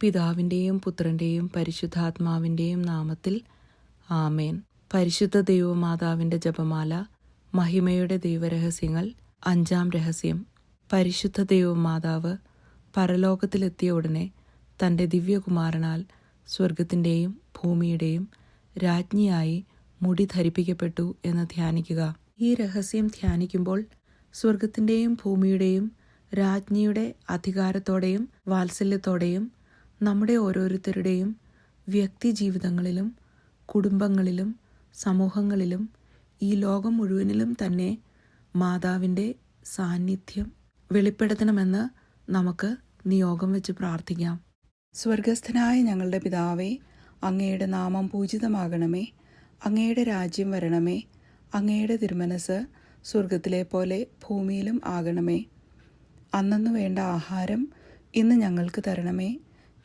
പിതാവിന്റെയും പുത്രന്റെയും പരിശുദ്ധാത്മാവിന്റെയും നാമത്തിൽ ആമേൻ. പരിശുദ്ധ ദൈവമാതാവിന്റെ ജപമാല മഹിമയുടെ ദൈവരഹസ്യങ്ങൾ അഞ്ചാം രഹസ്യം. പരിശുദ്ധ ദൈവമാതാവ് പരലോകത്തിലെത്തിയ ഉടനെ തന്റെ ദിവ്യകുമാരനാൽ സ്വർഗത്തിന്റെയും ഭൂമിയുടെയും രാജ്ഞിയായി മുടി ധരിപ്പിക്കപ്പെട്ടു എന്ന് ധ്യാനിക്കുക. ഈ രഹസ്യം ധ്യാനിക്കുമ്പോൾ സ്വർഗത്തിന്റെയും ഭൂമിയുടെയും രാജ്ഞിയുടെ അധികാരത്തോടെയും വാത്സല്യത്തോടെയും നമ്മുടെ ഓരോരുത്തരുടെയും വ്യക്തി ജീവിതങ്ങളിലും കുടുംബങ്ങളിലും സമൂഹങ്ങളിലും ഈ ലോകം മുഴുവനിലും തന്നെ മാതാവിന്റെ സാന്നിധ്യം വെളിപ്പെടുത്തണമെന്ന് നമുക്ക് നിയോഗം വെച്ച് പ്രാർത്ഥിക്കാം. സ്വർഗസ്ഥനായ ഞങ്ങളുടെ പിതാവേ അങ്ങയുടെ നാമം പൂജിതമാകണമേ. അങ്ങയുടെ രാജ്യം വരണമേ. അങ്ങയുടെ തിരുമനസ് സ്വർഗത്തിലെ പോലെ ഭൂമിയിലും ആകണമേ. അന്നു വേണ്ട ആഹാരം ഇന്ന് ഞങ്ങൾക്ക് തരണമേ.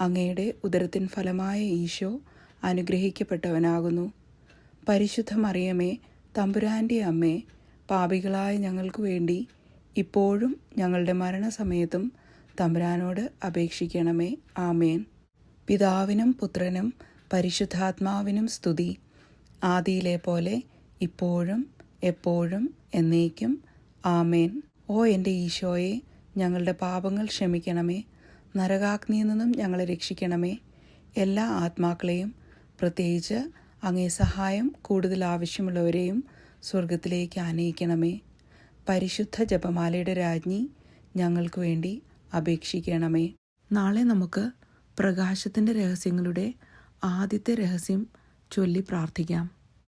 അങ്ങയുടെ ഉദരത്തിൻ ഫലമായ ഈശോ അനുഗ്രഹിക്കപ്പെട്ടവനാകുന്നു. പരിശുദ്ധ മറിയമേ തമ്പുരാന്റെ അമ്മേ പാപികളായ ഞങ്ങൾക്ക് വേണ്ടി ഇപ്പോഴും ഞങ്ങളുടെ മരണസമയത്തും തമ്പുരാനോട് അപേക്ഷിക്കണമേ. ആമേൻ. പിതാവിനും പുത്രനും പരിശുദ്ധാത്മാവിനും സ്തുതി. ആദിയിലെ പോലെ ഇപ്പോഴും എപ്പോഴും എന്നേക്കും. ആമേൻ. ഓ എന്റെ ഈശോയെ ഞങ്ങളുടെ പാപങ്ങൾ ക്ഷമിക്കണമേ. നരകാഗ്നിയിൽ നിന്നും ഞങ്ങളെ രക്ഷിക്കണമേ. എല്ലാ ആത്മാക്കളെയും പ്രത്യേകിച്ച് അങ്ങേ സഹായം കൂടുതൽ ആവശ്യമുള്ളവരെയും സ്വർഗത്തിലേക്ക് ആനയിക്കണമേ. പരിശുദ്ധ ജപമാലയുടെ രാജ്ഞി ഞങ്ങൾക്ക് വേണ്ടി അപേക്ഷിക്കണമേ. നാളെ നമുക്ക് പ്രകാശത്തിന്റെ രഹസ്യങ്ങളുടെ ആദ്യത്തെ രഹസ്യം ചൊല്ലി പ്രാർത്ഥിക്കാം.